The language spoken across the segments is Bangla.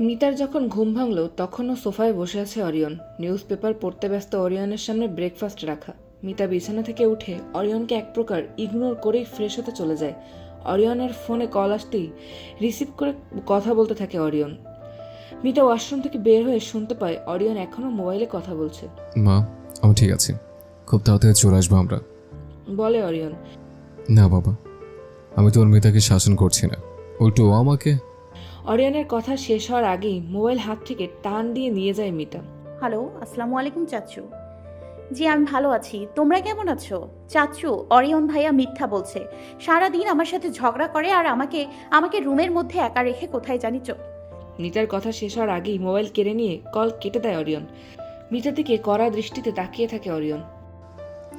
মিতার যখন ঘুম ভাঙল তখনও সোফায় বসে আছে অরিয়ন। নিউজ পেপার পড়তে ব্যস্ত অরিয়নের সামনে ব্রেকফাস্ট রাখা। মিতা বিছানা থেকে উঠে অরিয়নকে এক প্রকার ইগনোর করেই ফ্রেশ হতে চলে যায়। অরিয়নের ফোনে কল আসতেই রিসিভ করে কথা বলতে থাকে অরিয়ন। মিতা ওয়াশরুম থেকে বের হয়ে শুনতে পায় অরিয়ন এখনও মোবাইলে কথা বলছে। মা আমি ঠিক আছি। খুব তাড়াতাড়ি চলে আসব আমরা। বলে অরিয়ন। না বাবা আমি তোর মেয়েটাকে শাসন করছি না। উল্টো আমাকে অরিয়নের কথা শেষ হওয়ার আগেই মোবাইল হাত থেকে টান দিয়ে নিয়ে যায় মিতা। হ্যালো আসসালামু আলাইকুম চাচু। জি আমি ভালো আছি। তোমরা কেমন আছো? চাচু অরিয়ন ভাইয়া মিথ্যা বলছে। সারা দিন আমার সাথে ঝগড়া করে আর আমাকে আমাকে রুমের মধ্যে একা রেখে কোথায় জানি চো মিতার কথা শেষ হওয়ার আগেই মোবাইল কেড়ে নিয়ে কল কেটে দেয় অরিয়ন। মিতার দিকে কড়া দৃষ্টিতে তাকিয়ে থাকে অরিয়ন।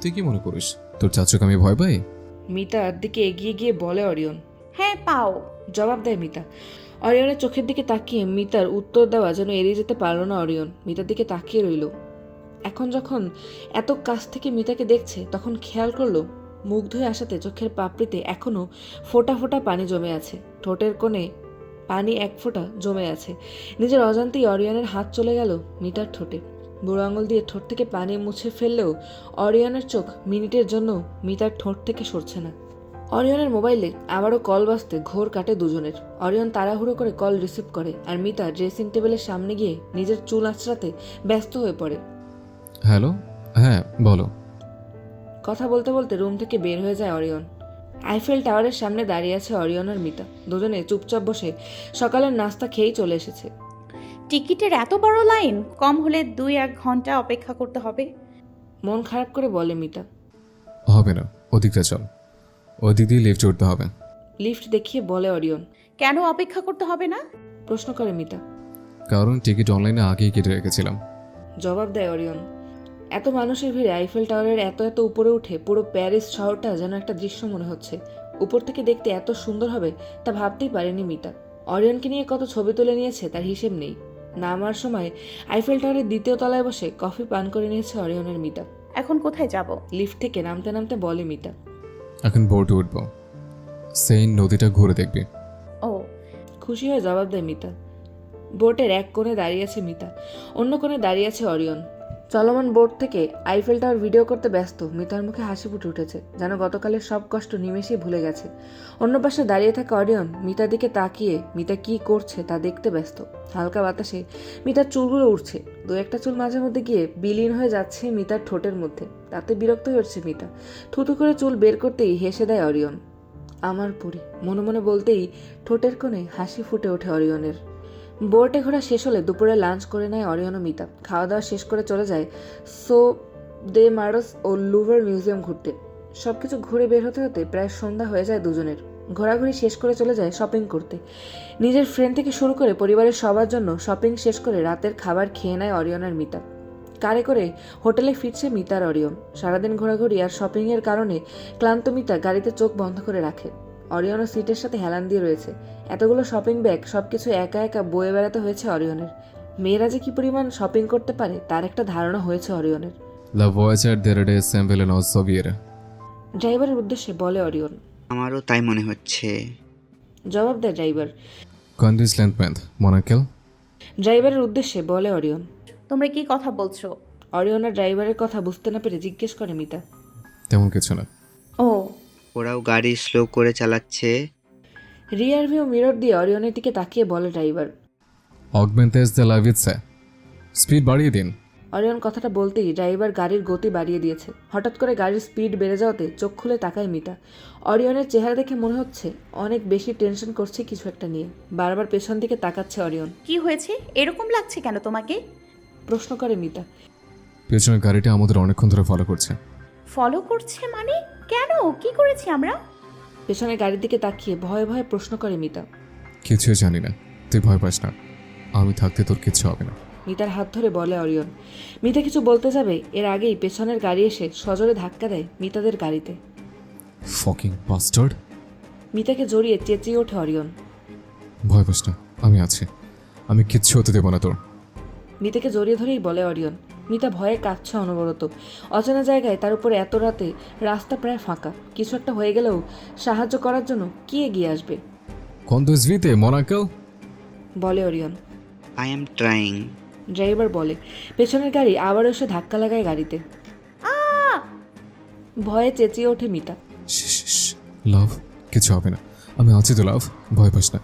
তুই কি মনে করিস? তোর চাচুকে আমি ভয় পাই? মিতার দিকে এগিয়ে গিয়ে বলে অরিয়ন। হ্যাঁ পাও। জবাব দেয় মিতা। অরিয়নের চোখের দিকে তাকিয়ে মিতার উত্তর দেওয়া যেন এড়িয়ে যেতে পারল না অরিয়ন। মিতার দিকে তাকিয়ে রইল। এখন যখন এত কাছ থেকে মিতাকে দেখছে, তখন খেয়াল করল মুখ ধুয়ে আসাতে চোখের পাপড়িতে এখনও ফোঁটা ফোঁটা পানি জমে আছে। ঠোঁটের কোণে পানি এক ফোঁটা জমে আছে। নিজের অজান্তেই অরিয়নের হাত চলে গেল মিতার ঠোঁটে। বুড়ো আঙুল দিয়ে ঠোঁট থেকে পানি মুছে ফেললেও অরিয়নের চোখ মিনিটের জন্য মিতার ঠোঁট থেকে সরছে না। অরিয়নের মোবাইলে আবারও কল বাজতে ঘোর কাটে দুজনের। অরিয়ন তাড়াহুড়ো করে কল রিসিভ করে আর মিতা ড্রেসিং টেবিলের সামনে গিয়ে নিজের চুল আঁচড়াতে ব্যস্ত হয়ে পড়ে। হ্যালো? হ্যাঁ বলো। কথা বলতে বলতে রুম থেকে বের হয়ে যায় অরিয়ন। আইফেল টাওয়ারের সামনে দাঁড়িয়ে আছে অরিয়ন আর মিতা। দুজনে চুপচাপ বসে সকালের নাস্তা খেয়েই চলে এসেছে। টিকিটের এত বড় লাইন কম হলে দুই এক ঘণ্টা অপেক্ষা করতে হবে। মন খারাপ করে বলে মিতা। হবে না ওদিকটা চল। ওদিক দিয়ে লিফট উঠতে হবে। লিফট দেখিয়ে বলে অরিয়ন কেন অপেক্ষা করতে হবে না? প্রশ্ন করে মিতা। কারণ টিকিট অনলাইনে আগেই কেটে রেখেছিলাম। জবাব দেয় অরিয়ন এত মানুষের ভিড়ে আইফেল টাওয়ারের এত এত উপরে উঠে পুরো প্যারিস শহরটা যেন একটা দৃশ্য মনে হচ্ছে। উপর থেকে দেখতে এত সুন্দর হবে তা ভাবতেই পারেনি মিতা। অরিয়নকে নিয়ে কত ছবি তুলে নিয়েছে তার হিসেব নেই। নামার সময় আইফেল টাওয়ারের দ্বিতীয় তলায় বসে কফি পান করে নিয়েছে অরিয়নের মিতা। এখন কোথায় যাব? লিফট থেকে নামতে নামতে বলে মিতা এখন বোটে উঠব। সেই নদীটা ঘুরে দেখবি। ও, খুশি হয়ে জবাব দেয় মিতা। বোটের এক কোণে দাঁড়িয়ে আছে মিতা। অন্য কোণে দাঁড়িয়ে আছে অরিয়ন। চলমান বোর্ড থেকে আইফেল টাওয়ার ভিডিও করতে ব্যস্ত। মিতার মুখে হাসি ফুটে উঠেছে, যেন গতকালের সব কষ্ট নিমেষেই ভুলে গেছে। অন্য পাশে দাঁড়িয়ে থাকা অরিয়ন মিতার দিকে তাকিয়ে, মিতা কি করছে তা দেখতে ব্যস্ত। হালকা বাতাসে মিতার চুলগুলো উঠছে দু একটা চুল মাঝে মধ্যে গিয়ে বিলীন হয়ে যাচ্ছে মিতার ঠোঁটের মধ্যে। তাতে বিরক্ত উঠছে মিতা। থুতু করে চুল বের করতেই হেসে দেয় অরিয়ন। আমার পুরী, মনে মনে বলতেই ঠোঁটের কোণে হাসি ফুটে ওঠে অরিয়নের। বোর্টে ঘোরা শেষ হলে দুপুরে লাঞ্চ করে নেয় অরিয়ন ও মিতা। খাওয়া দাওয়া শেষ করে চলে যায় সো দে মারস ও লুভার মিউজিয়াম ঘুরতে। সবকিছু ঘুরে বের হতে হতে প্রায় সন্ধ্যা হয়ে যায় দুজনের। ঘোরাঘুরি শেষ করে চলে যায় শপিং করতে। নিজের ফ্রেন্ড থেকে শুরু করে পরিবারের সবার জন্য শপিং শেষ করে রাতের খাবার খেয়ে নেয় অরিয়ন আর মিতা। কারে করে হোটেলে ফিরছে মিতার অরিয়ন। সারাদিন ঘোরাঘুরি আর শপিংয়ের কারণে ক্লান্ত মিতা গাড়িতে চোখ বন্ধ করে রাখে। অরিয়নও সিটের সাথে হেলান দিয়ে রয়েছে। এতগুলো শপিং ব্যাগ সবকিছু একা একা বয়ে বেড়াতে হয়েছে অরিয়নের। মেয়েরা যে কি পরিমাণ শপিং করতে পারে তার একটা ধারণা হয়েছে অরিয়নের। স্যাম্পেল সবিয়েরা ড্রাইভারের উদ্দেশ্যে বলে অরিয়ন। আমারও তাই মনে হচ্ছে। জবাব দেয় ড্রাইভার। কন্ডিস লেন্থম্যান্থ মোনাকেল ড্রাইভারের উদ্দেশ্যে বলে অরিয়ন। তোমরা কি কথা বলছো? অরিয়ন আর ড্রাইভারের কথা বুঝতে না পেরে জিজ্ঞেস করে মিতা। তেমন কিছু না। ও ওরাও গাড়ি স্লো করে চালাচ্ছে। রিয়ার ভিউ মিরর দিয়ে অরিয়নের দিকে তাকিয়ে বলে ড্রাইভার। অগমেন্টেস দ্য লাভিটসে স্পিড বাড়িয়ে দিন। অরিয়ন কথাটা বলতেই ড্রাইভার গাড়ির গতি বাড়িয়ে দিয়েছে। হঠাৎ করে গাড়ির স্পিড বেড়ে যাওয়াতে চোখ খুলে তাকায় মিতা। অরিয়নের চেহারা দেখে মনে হচ্ছে অনেক বেশি টেনশন করছে কিছু একটা নিয়ে। বারবার পেছন দিকে তাকাচ্ছে অরিয়ন। কি হয়েছে? এরকম লাগছে কেন তোমাকে? প্রশ্ন করে মিতা। পেছনের গাড়িটা আমাদের অনেকক্ষণ ধরে ফলো করছে। ফলো করছে মানে? কি করেছি আমরা? পেছনে গাড়ির দিকে তাকিয়ে ভয়ে ভয়ে প্রশ্ন করে মিতা। কিছুই জানি না তুই ভয় পাস না। আমি থাকতে তোর কিচ্ছু হবে না। মিতার হাত ধরে বলে অরিয়ন মিতা কিছু বলতে যাবে? এর আগেই পেছনের গাড়ি এসে সজোরে ধাক্কা দেয় মিতাদের গাড়িতে। ফকিং বাস্টার্ড মিতাকে জড়িয়ে চেঁচিয়ে ওঠে অরিয়ন। ভয় পাস না আমি আছি। আমি কিচ্ছু হতে দেবো না তোর। মিতাকে জড়িয়ে ধরেই বলে অরিয়ন মিতা ভয়ে কাঁদছে অনবরত। অচেনা জায়গায় তার উপরে এত রাতে রাস্তা প্রায় ফাঁকা। কিছু একটা হয়ে গেলেও সাহায্য করার জন্য কি এগিয়ে আসবে? কন্দুস ভিতে মোনাকেল বলে Orion. I am trying driver বলে। পেছনের গাড়ি আবারও এসে ধাক্কা লাগায় গাড়িতে। ভয়ে চেঁচিয়ে ওঠে মিতা। লাভ কিছু হবে না। আমি আছি তো লাভ ভয় পাস না।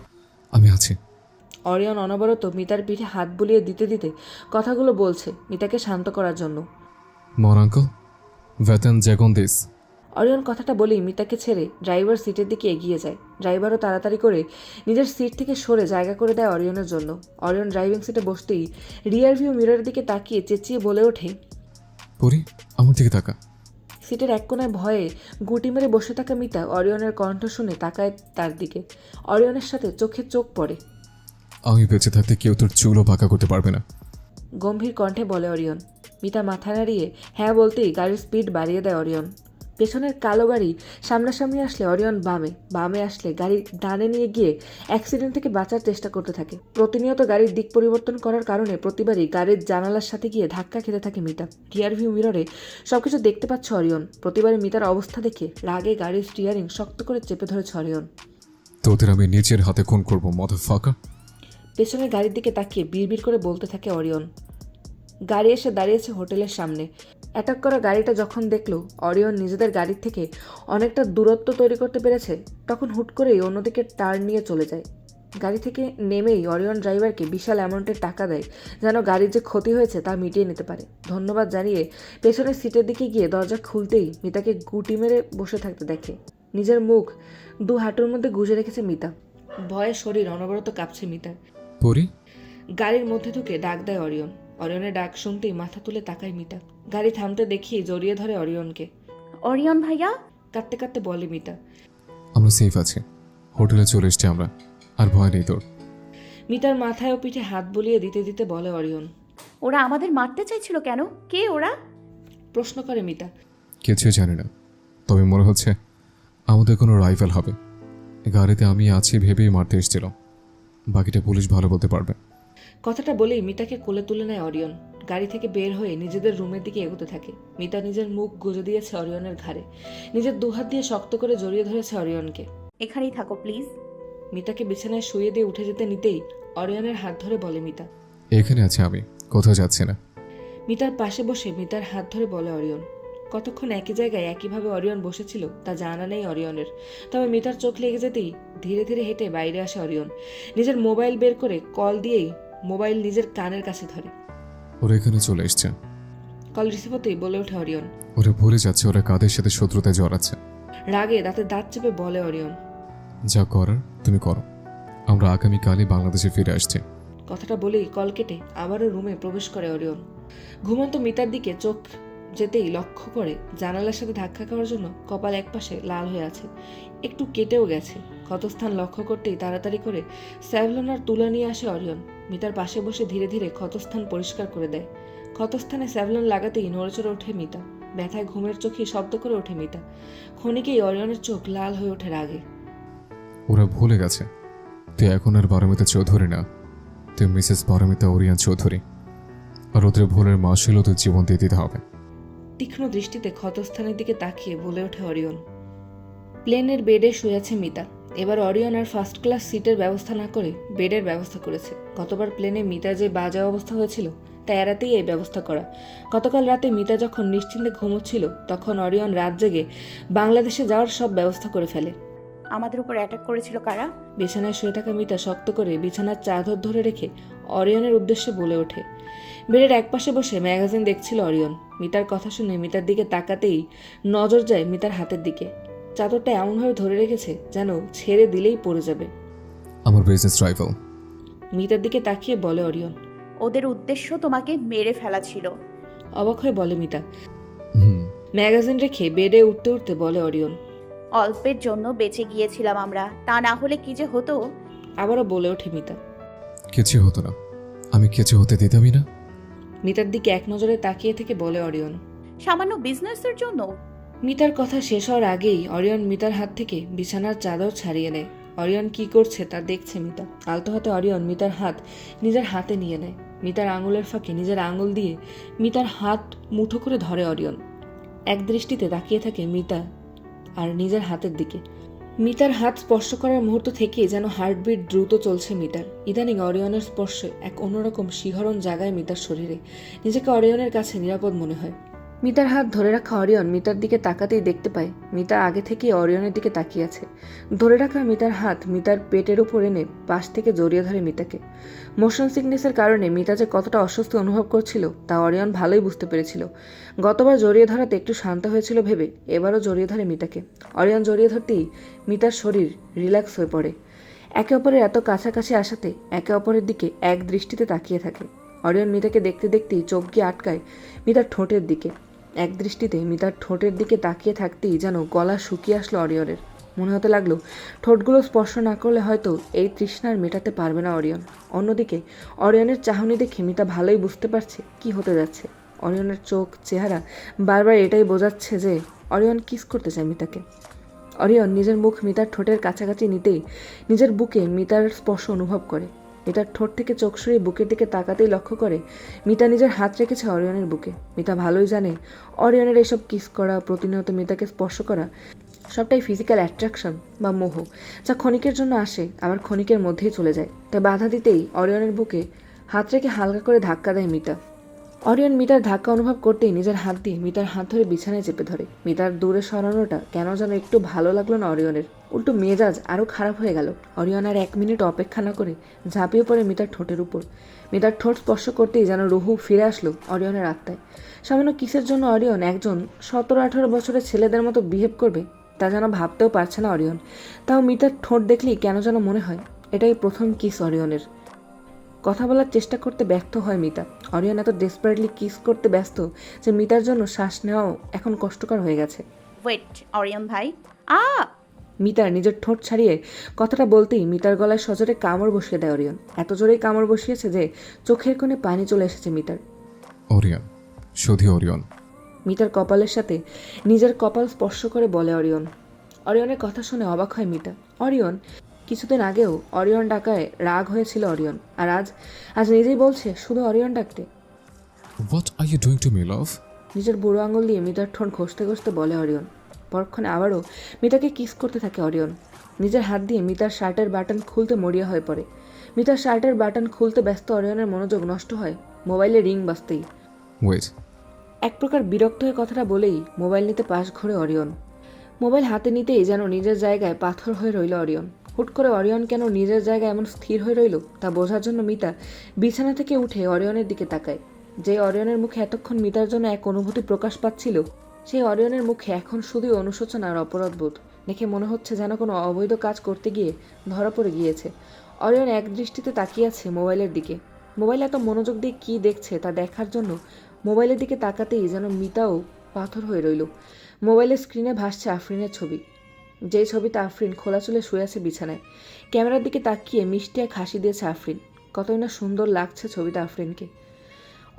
আমি আছি। অরিয়ন অনবরত মিতার পিঠে হাত বুলিয়ে দিতে দিতে কথাগুলো বলছে মিতাকে শান্ত করার জন্য। মর আঙ্কল ভেতন জ্যাগন দিস। অরিয়ন কথাটা বলেই মিতাকে ছেড়ে ড্রাইভার সিটের দিকে এগিয়ে যায়। ড্রাইভারও তাড়াতাড়ি করে নিজের সিট থেকে সরে জায়গা করে দেয় অরিয়নের জন্য। অরিয়ন ড্রাইভিং সিটে বসতেই রিয়ার ভিউ মিররের দিকে তাকিয়ে চেঁচিয়ে বলে ওঠে পরি আমার দিকে তাকা। সিটের এক কোনায় ভয়ে গুটি মেরে বসে থাকা মিতা অরিয়নের কণ্ঠ শুনে তাকায় তার দিকে। অরিয়নের সাথে চোখে চোখ পড়ে। আমি বেঁচে থাকতে কেউ তোর চুলও পাকা করতে পারবে না। গম্ভীর কণ্ঠে বলে অরিয়ন। মিতা মাথা নাড়িয়ে হ্যাঁ বলতেই গাড়ির স্পিড বাড়িয়ে দেয় অরিয়ন। পেছনের কালো গাড়ি সামনাসামনি আসলে অরিয়ন বামে বামে আসলে গাড়ি ডানে নিয়ে গিয়ে অ্যাক্সিডেন্ট থেকে বাঁচার চেষ্টা করতে থাকে। প্রতিনিয়ত গাড়ির দিক পরিবর্তন করার কারণে প্রতিবারই গাড়ির জানালার সাথে গিয়ে ধাক্কা খেতে থাকে মিতা। রিয়ার ভিউ মিররে সবকিছু দেখতে পাচ্ছে অরিয়ন। প্রতিবারই মিতার অবস্থা দেখে রাগে গাড়ির স্টিয়ারিং শক্ত করে চেপে ধরেছে অরিয়ন। তোদের আমি নিজের হাতে খুন করব মধু ফাঁকা পেছনের গাড়ির দিকে তাকিয়ে বিড়বিড় করে বলতে থাকে অরিয়ন। গাড়ি এসে দাঁড়িয়েছে হোটেলের সামনে। অ্যাটাক করা গাড়িটা যখন দেখল, অরিয়ন নিজেদের গাড়ির থেকে অনেকটা দূরত্ব তৈরি করতে পেরেছে, তখন হুট করেই অন্যদিকে টার্ন নিয়ে চলে যায়। গাড়ি থেকে নেমেই অরিয়ন ড্রাইভারকে বিশাল অ্যামাউন্টের টাকা দেয়, যেন গাড়ির যে ক্ষতি হয়েছে তা মিটিয়ে নিতে পারে। ধন্যবাদ জানিয়ে পেছনের সিটের দিকে গিয়ে দরজা খুলতেই মিতাকে গুটি মেরে বসে থাকতে দেখে। নিজের মুখ দু হাঁটুর মধ্যে গুজে রেখেছে মিতা। ভয়ে শরীর অনবরত কাঁপছে মিতার। পরি গাড়ির মধ্যে ঢুকে ডাক দেয় অরিয়ন। অরিয়নের ডাক শুনতেই মাথা তুলে তাকায় মিতা। গাড়ি থামতে দেখিয়ে জড়িয়ে ধরে অরিয়নকে। অরিয়ন ভাইয়া? কাঁদতে কাঁদতে বলে মিতা। আমরা সেফ আছি। হোটেলে চলে এসছি আমরা। আর ভয় নেই তোর। মিতার মাথায় ও পিঠে হাত বুলিয়ে দিতে দিতে বলে অরিয়ন। ওরা আমাদের মারতে চাইছিল কেন? কে ওরা? প্রশ্ন করে মিতা। কিছুই জানি না। তবে মনে হচ্ছে আমাদের কোনো রাইফেল হবে। গাড়িতে আমি আছি ভেবেই মারতে এসেছিল বাকিটা পুলিশ ভালো বলতে পারবে। কথাটা বলেই মিতাকে কোলে তুলে নেয় অরিয়ন। গাড়ি থেকে বের হয়ে নিজেদের রুমের দিকে এগোতে থাকে। মিতা নিজের মুখ গুজে দিয়েছে অরিয়নের ঘাড়ে। নিজের দুহাত দিয়ে শক্ত করে জড়িয়ে ধরেছে অরিয়নকে। এখানেই থাকো প্লিজ। মিতাকে বিছানায় শুয়ে দিয়ে উঠে যেতে নিতেই অরিয়নের হাত ধরে বলে মিতা। এখানে আছি আমি কোথাও যাচ্ছি না। মিতার পাশে বসে মিতার হাত ধরে বলে অরিয়ন। কতক্ষণ একই জায়গায় একইভাবে অরিয়ন বসেছিল তা জানা নেই অরিয়নের। তবে মিতার চোখ লেগে যেতেই ধীরে ধীরে হেঁটে বাইরে আসে অরিয়ন। নিজের মোবাইল বের করে কল দিয়েই মোবাইল নিজের কানের কাছে ধরে। ওরা এখানে চলে এসছে। কল রিসিভ হতেই বলে ওঠে অরিয়ন। ওরা ভুলে যাচ্ছে ওরা কাদের সাথে শত্রুতায় জড়াচ্ছে। রাগে দাঁতে দাঁত চেপে বলে অরিয়ন। যা করার তুমি করো। আমরা আগামীকালই বাংলাদেশে ফিরে আসছি। কথাটা বলেই কল কেটে আবারও রুমে প্রবেশ করে অরিয়ন। ঘুমন্ত মিতার দিকে চোখ যেতেই লক্ষ্য করে জানালার সাথে ধাক্কা খাওয়ার জন্য কপাল একপাশে লাল হয়ে আছে। একটু কেটেও গেছে। ক্ষতস্থান লক্ষ্য করতেই তাড়াতাড়ি করে স্যাভলন আর তুলা নিয়ে আসে অরিয়ন। মিতার পাশে বসে ধীরে ধীরে ক্ষতস্থান পরিষ্কার করে দেয়। ক্ষতস্থানে স্যাভলন লাগাতেই নড়েচড়ে ওঠে মিতা। ব্যথায় ঘুমের চোখে শব্দ করে ওঠে মিতা। ক্ষণিকেই অরিয়নের চোখ লাল হয়ে ওঠে রাগে। ওরা ভুলে গেছে। তুই এখন আর বারমিতা চৌধুরী না। তুই মিসেস বারমিতা ওরিয়ান চৌধুরী। আর ওদের ভুলের মাসিলও তোর জীবন দিয়ে দিতে হবে। তীক্ষ্ণ দৃষ্টিতে ক্ষতস্থানের দিকে তাকিয়ে বলে ওঠে অরিয়ন। প্লেনের বেডে শুয়ে আছে মিতা। এবার অরিয়ন আর ফার্স্ট ক্লাস সিটের ব্যবস্থা না করে বেডের ব্যবস্থা করেছে। গতবার প্লেনে মিতা যে বাজে অবস্থা হয়েছিল তা এড়াতেই এই ব্যবস্থা করা। গতকাল রাতে মিতা যখন নিশ্চিন্তে ঘুমোচ্ছিল তখন অরিয়ন রাত জেগে বাংলাদেশে যাওয়ার সব ব্যবস্থা করে ফেলে। আমাদের উপর অ্যাটাক করেছিল কারা? বিছানায় শুয়ে থাকা মিতা শক্ত করে বিছানার চাদর ধরে রেখে অরিয়নের উদ্দেশ্যে বলে ওঠে বেডের একপাশে বসে ম্যাগাজিন দেখছিল অরিয়ন। মিতার কথা শুনে মিতার দিকে তাকাতেই নজর যায় মিতার হাতের দিকে। চাদরটা এমনভাবে ধরে রেখেছে যেন ছেড়ে দিলেই পড়ে যাবে। আমার বিজনেস রাইফেল মিতার দিকে তাকিয়ে বলে অরিয়ন ওদের উদ্দেশ্য তোমাকে মেরে ফেলা ছিল। অবাক হয়ে বলে মিতা। ম্যাগাজিন রেখে বেডে উঠতে উঠতে বলে অরিয়ন অল্পের জন্য বেঁচে গিয়েছিলাম আমরা তা না হলে কি যে হতো? আবারও বলে ওঠে মিতা। কিছু হতো না। আমি কিছু হতে দিতামই না। মিতার দিকে এক নজরে তাকিয়ে থেকে বলে অরিয়ন। সামান্য বিজনেসের জন্য? মিতার কথা শেষ হওয়ার আগেই অরিয়ন মিতার হাত থেকে বিছানার চাদর ছাড়িয়ে নেয়। অরিয়ন কি করছে তা দেখছে মিতা। আলতো হাতে অরিয়ন মিতার হাত নিজের হাতে নিয়ে নেয়। মিতার আঙুলের ফাঁকে নিজের আঙুল দিয়ে মিতার হাত মুঠো করে ধরে অরিয়ন। এক দৃষ্টিতে তাকিয়ে থাকে মিতা আর নিজের হাতের দিকে। মিতার হাত স্পর্শ করার মুহূর্ত থেকে যেন হার্টবিট দ্রুত চলছে মিতার। ইদানিং অরিয়নের স্পর্শে এক অন্যরকম শিহরণ জাগায় মিতার শরীরে। নিজেকে অরিয়নের কাছে নিরাপদ মনে হয়। মিতার হাত ধরে রাখা অরিয়ন মিতার দিকে তাকাতেই দেখতে পায়, মিতা আগে থেকেই অরিয়নের দিকে তাকিয়ে আছে। ধরে রাখা মিতার হাত মিতার পেটের উপর এনে পাশ থেকে জড়িয়ে ধরে মিতাকে। মোশন সিকনেসের কারণে মিতা যে কতটা অস্বস্তি অনুভব করছিল, তা অরিয়ন ভালোই বুঝতে পেরেছিল। গতবার জড়িয়ে ধরাতে একটু শান্ত হয়েছিল ভেবে, এবারও জড়িয়ে ধরে মিতাকে। অরিয়ন জড়িয়ে ধরতেই মিতার শরীর রিল্যাক্স হয়ে পড়ে। একে অপরের এত কাছাকাছি আসাতে একে অপরের দিকে এক দৃষ্টিতে তাকিয়ে থাকে। অরিয়ন মিতাকে দেখতে দেখতেই চোখ গিয়ে আটকায় মিতার ঠোঁটের দিকে। এক দৃষ্টিতে মিতার ঠোঁটের দিকে তাকিয়ে থাকতেই যেন গলা শুকিয়ে আসলো অরিয়নের। মনে হতে লাগল, ঠোঁটগুলো স্পর্শ না করলে হয়তো এই তৃষ্ণার মেটাতে পারবে না অরিয়ন। অন্যদিকে, অরিয়নের চাহনি দেখে মিতা ভালোই বুঝতে পারছে কি হতে যাচ্ছে। অরিয়নের চোখ, চেহারা বারবার এটাই বোঝাচ্ছে যে অরিয়ন কিস করতে চায় মিতাকে। অরিয়ন নিজের মুখ মিতার ঠোঁটের কাছাকাছি নিতেই নিজের বুকে মিতার স্পর্শ অনুভব করে। মিতার ঠোঁট থেকে চোখ সরিয়ে বুকের দিকে তাকাতেই লক্ষ্য করে, মিতা নিজের হাত রেখেছে অরিয়নের বুকে। মিতা ভালোই জানে, অরিয়নের এসব কিস করা, প্রতিনিয়ত মিতাকে স্পর্শ করা, সবটাই ফিজিক্যাল অ্যাট্রাকশন বা মোহ, যা ক্ষণিকের জন্য আসে, আবার ক্ষণিকের মধ্যেই চলে যায়। তাই বাধা দিতেই অরিয়নের বুকে হাত রেখে হালকা করে ধাক্কা দেয় মিতা। অরিয়ন মিতার ধাক্কা অনুভব করতেই নিজের হাত দিয়ে মিতার হাত ধরে বিছানায় চেপে ধরে। মিতার দূরে সরানোটা কেন যেন একটু ভালো লাগল না অরিয়নের। উল্টো মেজাজ আরও খারাপ হয়ে গেল। অরিয়ন আর এক মিনিট অপেক্ষা না করে ঝাঁপিয়ে পড়ে মিতার ঠোঁটের উপর। মিতার ঠোঁট স্পর্শ করতেই যেন রুহু ফিরে আসলো অরিয়নের আত্মায়। সামান্য কিসের জন্য অরিয়ন একজন সতেরো আঠারো বছরের ছেলেদের মতো বিহেভ করবে, তা যেন ভাবতেও পারছে না অরিয়ন। তাও মিতার ঠোঁট দেখলেই কেন যেন মনে হয়, এটাই প্রথম কিস অরিয়নের। কথা বলার চেষ্টা করতে ব্যর্থ হয় মিতা। অরিয়ন এত ডেসপারেটলি কিস করতে ব্যস্ত যে মিতার জন্য শ্বাস নেওয়াও এখন কষ্টকর হয়ে গেছে। ওয়েট অরিয়ন ভাই। আ! মিতার নিজের ঠোঁট ছাড়িয়ে কথাটা বলতেই মিতার গলায় সজোরে কামড় বসিয়ে দেয় অরিয়ন। এত জোরেই কামড় বসিয়েছে যে চোখের কোণে পানি চলে এসেছে মিতার। অরিয়ন শুধু অরিয়ন। মিতার কপালের সাথে নিজের কপাল স্পর্শ করে বলে অরিয়ন। অরিয়নের কথা শুনে অবাক হয় মিতা। অরিয়ন কিছুদিন আগেও অরিয়ন ডাকায় রাগ হয়েছিল অরিয়ন। আর আজ আজ নিজেই বলছে শুধু অরিয়ন ডাকতে। What are you doing to me love নিজের বুড়ো আঙুল দিয়ে মিতার ঠোঁট ঘষতে ঘষতে বলে অরিয়ন। পরক্ষণে আবারও মিতাকে কিস করতে থাকে অরিয়ন। নিজের হাত দিয়ে মিতার শার্টের বাটন খুলতে মরিয়া হয়ে পড়ে। মিতার শার্টের বাটন খুলতে ব্যস্ত অরিয়নের মনোযোগ নষ্ট হয় মোবাইলে রিং বাজতেই। ওয়েট এক প্রকার বিরক্ত হয়ে কথাটা বলেই মোবাইল নিতে পাশ ঘরে অরিয়ন। মোবাইল হাতে নিতেই যেন নিজের জায়গায় পাথর হয়ে রইল অরিয়ন। হুট করে অরিয়ন কেন নিজের জায়গায় এমন স্থির হয়ে রইল তা বোঝার জন্য মিতা বিছানা থেকে উঠে অরিয়নের দিকে তাকায়। যে অরিয়নের মুখে এতক্ষণ মিতার জন্য এক অনুভূতি প্রকাশ পাচ্ছিল, সেই অরিয়নের মুখে এখন শুধুই অনুশোচনা আর অপরাধবোধ দেখে মনে হচ্ছে যেন কোনো অবৈধ কাজ করতে গিয়ে ধরা পড়ে গিয়েছে। অরিয়ন এক দৃষ্টিতে তাকিয়ে আছে মোবাইলের দিকে। মোবাইল এত মনোযোগ দিয়ে কী দেখছে তা দেখার জন্য মোবাইলের দিকে তাকাতেই যেন মিতাও পাথর হয়ে রইল। মোবাইলের স্ক্রিনে ভাসছে আফরিনের ছবি। যেই ছবিতে আফরিন খোলা চুলে শুয়ে আছে বিছানায়। ক্যামেরার দিকে তাকিয়ে মিষ্টি এক হাসি দিয়েছে আফরিন। কতই না সুন্দর লাগছে ছবিটা আফরিনকে।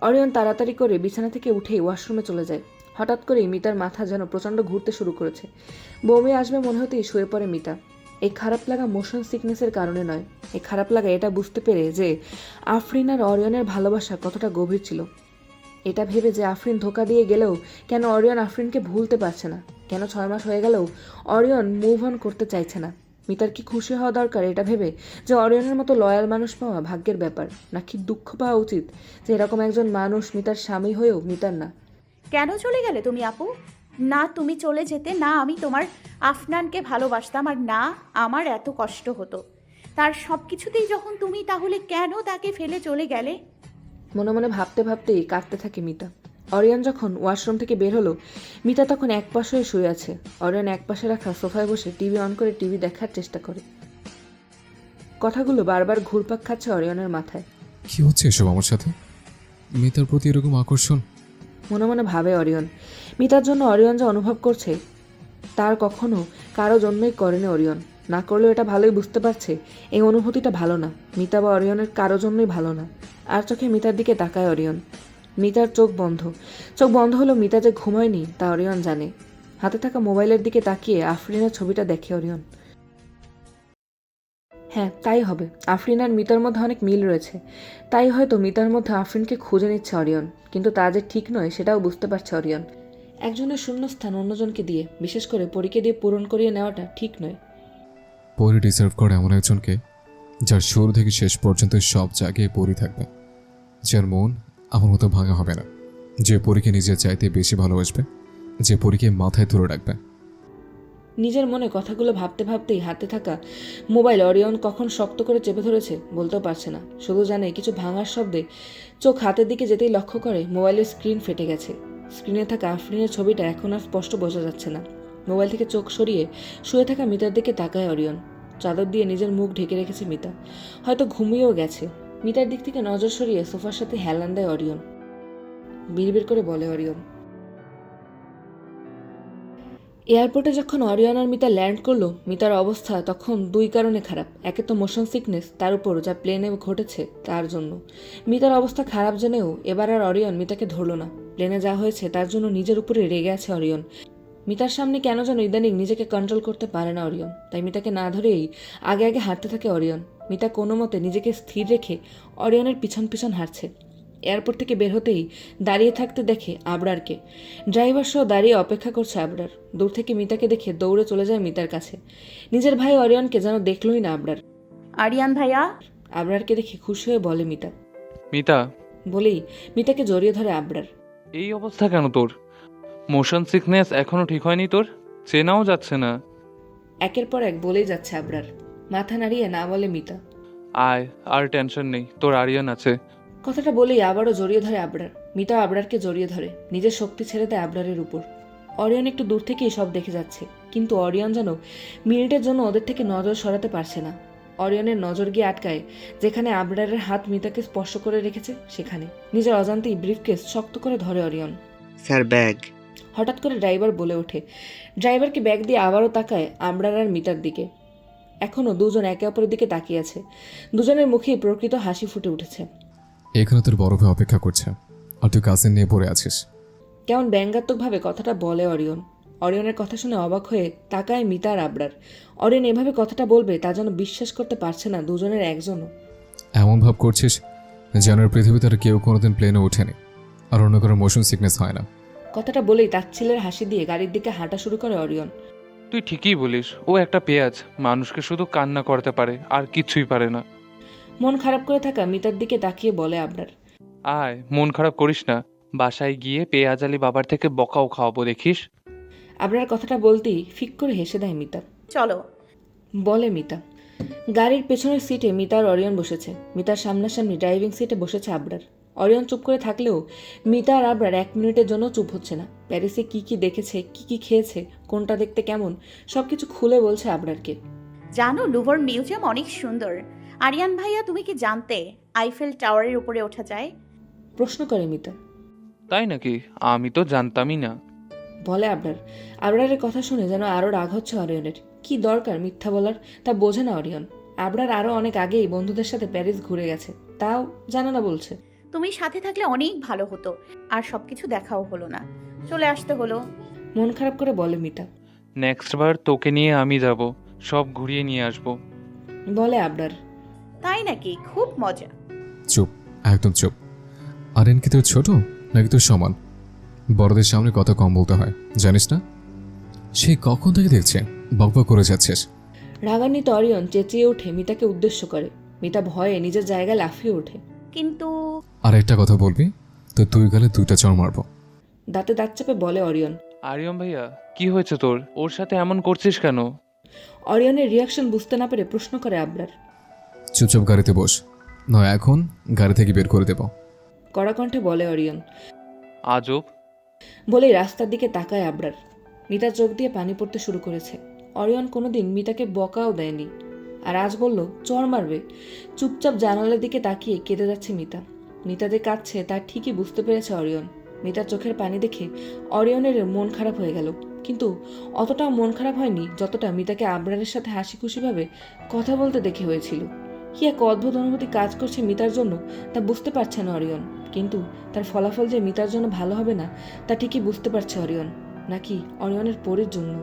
অরিয়ন তাড়াতাড়ি করে বিছানা থেকে উঠেই ওয়াশরুমে চলে যায়। হঠাৎ করেই মিতার মাথা যেন প্রচণ্ড ঘুরতে শুরু করেছে। বমি আসবে মনে হতেই শুয়ে পড়ে মিতা। এই খারাপ লাগা মোশন সিকনেসের কারণে নয়। এই খারাপ লাগা এটা বুঝতে পেরে যে আফরিন আর অরিয়নের ভালোবাসা কতটা গভীর ছিল। এটা ভেবে যে আফরিন ধোকা দিয়ে গেলেও কেন অরিয়ন আফরিনকে ভুলতে পারছে না। কেন ছয় মাস হয়ে গেলেও অরিয়ন মুভ অন করতে চাইছে না। মিতার কি খুশি হওয়া দরকার এটা ভেবে যে অরিয়নের মতো লয়াল মানুষ পাওয়া ভাগ্যের ব্যাপার। নাকি দুঃখ পাওয়া উচিত যে এরকম একজন মানুষ মিতার স্বামী হয়েও মিতার না? কেন চলে গেলে তুমি আপু? না তুমি চলে যেতে না আমি তোমার আফনানকে ভালোবাসতাম আর না আমার এত কষ্ট হতো। তার সব কিছুতেই যখন তুমি তাহলে কেন তাকে ফেলে চলে গেলে? মনে মনে ভাবতে ভাবতেই কাঁদতে থাকে মিতা। অরিয়ন যখন ওয়াশরুম থেকে বের হলো মিতা তখন এক পাশে হয়ে শুয়ে আছে। অরিয়ন এক পাশে রাখা সোফায় বসে টিভি অন করে টিভি দেখার চেষ্টা করে। কথাগুলো বারবার ঘুরপাক খাচ্ছে অরিয়নের মাথায়। কি হচ্ছে এসব আমার সাথে? মিতার প্রতি এরকম আকর্ষণ? মনে মনে ভাবে অরিয়ন। মিতার জন্য অরিয়ন যা অনুভব করছে তার কখনো কারও জন্যই করেনি অরিয়ন। না করলেও এটা ভালোই বুঝতে পারছে এই অনুভূতিটা ভালো না। মিতা বা অরিয়নের কারও জন্যই ভালো না। আর চোখে মিতার দিকে তাকায় অরিয়ন। মিতার চোখ বন্ধ। চোখ বন্ধ হলো মিতা যে ঘুমায়নি, তা অরিয়ন জানে। হাতে থাকা মোবাইলের দিকে তাকিয়ে আফরিনের ছবিটা দেখে অরিয়ন। হ্যাঁ তাই হবে। আফরিন আর মিতার মধ্যে অনেক মিল রয়েছে। তাই হয়তো মিতার মধ্যে আফরিনকে খুঁজে নিচ্ছে অরিয়ন। কিন্তু তা যে ঠিক নয়, সেটাও বুঝতে পারছে অরিয়ন। একজনের শূন্যস্থান অন্যজনকে দিয়ে, বিশেষ করে পরীকে দিয়ে পূরণ করিয়ে নেওয়াটা ঠিক নয়। পরি ডিসার্ভ করে এমন একজনকে, যার শুরু থেকে শেষ পর্যন্ত সব জায়গায় পরি থাকবে। যার মন আমার মতো ভাঙা হবে না। যে পরীকে নিজের চাইতে বেশি ভালোবাসবে, যে পরীকে মাথায় তুলে রাখবে। নিজের মনে কথাগুলো ভাবতে ভাবতেই হাতে থাকা মোবাইল অরিয়ন কখন শক্ত করে চেপে ধরেছে বলতেও পারছে না। শুধু জানে কিছু ভাঙার শব্দে চোখ হাতের দিকে যেতেই লক্ষ্য করে মোবাইলের স্ক্রিন ফেটে গেছে। স্ক্রিনে থাকা আফরিনের ছবিটা এখন আর স্পষ্ট বোঝা যাচ্ছে না। মোবাইল থেকে চোখ সরিয়ে শুয়ে থাকা মিতার দিকে তাকায় অরিয়ন। চাদর দিয়ে নিজের মুখ ঢেকে রেখেছে মিতা। হয়তো ঘুমিয়েও গেছে। মিতার দিক থেকে নজর সরিয়ে সোফার সাথে হেলান দেয় অরিয়ন। বিড়বিড় করে বলে অরিয়ন। এয়ারপোর্টে যখন অরিয়ন আর মিতা ল্যান্ড করল, মিতার অবস্থা তখন দুই কারণে খারাপ। একে তো মোশন সিকনেস তার উপর যা প্লেনে ঘটেছে তার জন্য। মিতার অবস্থা খারাপ জেনেও এবার আর অরিয়ন মিতাকে ধরলো না। প্লেনে যা হয়েছে তার জন্য নিজের উপরে রেগে আছে অরিয়ন। মিতার সামনে কেন যেন ইদানিং নিজেকে কন্ট্রোল করতে পারে না অরিয়ন। তাই মিতাকে না ধরেই আগে আগে হাঁটতে থাকে অরিয়ন। মিতা কোনো মতে নিজেকে স্থির রেখে অরিয়নের পিছন পিছন হারছে এয়ারপোর্ট থেকে বের হতেই দাঁড়িয়ে থাকতে দেখে আবরারকে। ড্রাইভার সহ দাঁড়িয়ে অপেক্ষা করছে আবরার। দূর থেকে মিতাকে দেখে দৌড়ে চলে যায় মিতার কাছে। নিজের ভাই অরিয়নকে যেন দেখলই না আবরার। আরিয়ান ভাইয়া? আবরারকে দেখে খুশি হয়ে বলে মিতা। মিতা? বলেই মিতাকে জড়িয়ে ধরে আবরার। এই অবস্থা কেন তোর? মোশন সিকনেস এখনও ঠিক হয়নি তোর? চেনাও যাচ্ছে না। একের পর এক বলেই যাচ্ছে আবরার। মাথা নাড়িয়ে না বলে মিতা। আয় আর টেনশন নেই তোর আরিয়ান আছে। কথাটা বলেই আবারও জড়িয়ে ধরে আবরার। মিতা আবরারকে জড়িয়ে ধরে নিজের শক্তি ছেড়ে দেয় আবরারের উপর। অরিয়ন একটু দূর থেকেই সব দেখে যাচ্ছে কিন্তু অরিয়ন যেন মিনিটের জন্য ওদের থেকে নজর সরাতে পারছে না। অরিয়নের নজর গিয়ে আটকায় যেখানে আবরারের হাত মিতাকে স্পর্শ করে রেখেছে সেখানে। নিজের অজান্তেই ব্রিফকেস শক্ত করে ধরে অরিয়ন। Sir bag. হঠাৎ করে ড্রাইভার বলে ওঠে। ড্রাইভারকে ব্যাগ দিয়ে আবারও তাকায় আমরার আর মিতার দিকে। এখনও দুজন একে অপরের দিকে তাকিয়ে আছে। দুজনের মুখেই প্রকৃত হাসি ফুটে উঠেছে। এখানে তোর বড় ভাই অপেক্ষা করছে। আর তুই কাজিন নিয়ে পড়ে আছিস। কেমন ব্যঙ্গাত্মকভাবে কথাটা বলে অরিয়ন। অরিয়নের কথা শুনে অবাক হয়ে তাকায় মিতা আর আবরার। অরিয়ন এভাবে কথাটা বলবে তা যেন বিশ্বাস করতে পারছে না দুজনের একজনও। এমন ভাব করছিস যেন এর পৃথিবীতে আর কেউ কোনোদিন প্লেনে ওঠেনি। আর অন্য কারও মোশন সিকনেস হয় না। কথাটা বলেই তাচ্ছিলের হাসি দিয়ে গাড়ির দিকে হাঁটা শুরু করে অরিয়ন। তুই ঠিকই বলিস ও একটা পেঁয়াজ। মানুষকে শুধু কান্না করতে পারে আর কিছুই পারে না। মন খারাপ করে থাকা মিতার দিকে তাকিয়ে বলে আপনার আয় মন খারাপ করিস না। বাসায় গিয়ে পেঁয়াজ আলী বাবার থেকে বকাও খাওয়াবো দেখিস? আপনার কথাটা বলতেই ফিক করে হেসে দেয় মিতা। চলো। বলে মিতা। গাড়ির পেছনের সিটে মিতার অরিয়ন বসেছে। মিতার সামনাসামনি ড্রাইভিং সিটে বসেছে আবরার। অরিয়ন চুপ করে থাকলেও মিতা আর আবরার এক মিনিটের জন্য চুপ হচ্ছে না। প্যারিসে কি কি দেখেছে কি কি খেয়েছে কোনটা দেখতে কেমন সব কিছু খুলে বলছে আবরারকে। জানো লুভর মিউজিয়াম অনেক সুন্দর। আরিয়ান ভাইয়া তুমি কি জানতে আইফেল টাওয়ারের উপরে ওঠা যায়? প্রশ্ন করে মিতা। তাই নাকি? আমি তো জানতামই না। বলে আবরার। আবরারের কথা শুনে যেন আরও রাগ হচ্ছে অরিয়নের। কি দরকার মিথ্যা বলার তা বোঝে না অরিয়ন। আবরার আরও অনেক আগেই বন্ধুদের সাথে প্যারিস ঘুরে গেছে। তাও জানে না বলছে। তুমি সাথে থাকলে অনেক ভালো হতো আর সবকিছু দেখাও হলো না। চলে আসতে হলো। মন খারাপ করে বলে মিতা। নেক্সট বার তোকে নিয়ে আমি যাব সব ঘুরিয়ে নিয়ে আসব। বলে আবরার। তাই নাকি? খুব মজা। চুপ একদম চুপ। আর এন কি তোর ছোট নাকি তোর সমান? বড়দের সামনে কথা কম বলতে হয় জানিস না? সে কখন থেকে দেখছে? বকবক করে যাচ্ছিস। রাগান্বিত অরিয়ন চেঁচিয়ে ওঠে মিতাকে উদ্দেশ্য করে। মিতা ভয়ে নিজের জায়গায় লাফিয়ে ওঠে। কিন্তু আর একটা কথা বলবি? তো তুই গেলে দুইটা চড় মারবো। দাঁতে দাঁত চেপে বলে অরিয়ন। আরিয়ম ভাইয়া কি হয়েছে তোর? ওর সাথে এমন করছিস কেন? অরিয়নের রিয়াকশন বুঝতে না পেরে প্রশ্ন করে আবরার। চুপচাপ গাড়িতে বস। নয় এখন গাড়ি থেকে বের করে দেব। কড়া কণ্ঠে বলে অরিয়ন। আজব। বলেই রাস্তার দিকে তাকায় আবরার। মিতার চোখ দিয়ে পানি পড়তে শুরু করেছে। অরিয়ন কোনোদিন মিতাকে বকাও দেয়নি। আর আজ বলল, চর মারবে। চুপচাপ জানালার দিকে তাকিয়ে কেঁদে যাচ্ছে মিতা। মিতা যে কাঁদছে, তা ঠিকই বুঝতে পেরেছে অরিয়ন। মিতার চোখের পানি দেখে অরিয়নের মন খারাপ হয়ে গেল। কিন্তু অতটাও মন খারাপ হয়নি যতটা মিতাকে আবরারের সাথে হাসি খুশিভাবে কথা বলতে দেখে হয়েছিল। কি এক অদ্ভুত অনুভূতি কাজ করছে মিতার জন্য, তা বুঝতে পারছে না অরিয়ন। কিন্তু তার ফলাফল যে মিতার জন্য ভালো হবে না, তা ঠিকই বুঝতে পারছে অরিয়ন। নাকি অরিয়নের পরের জন্য?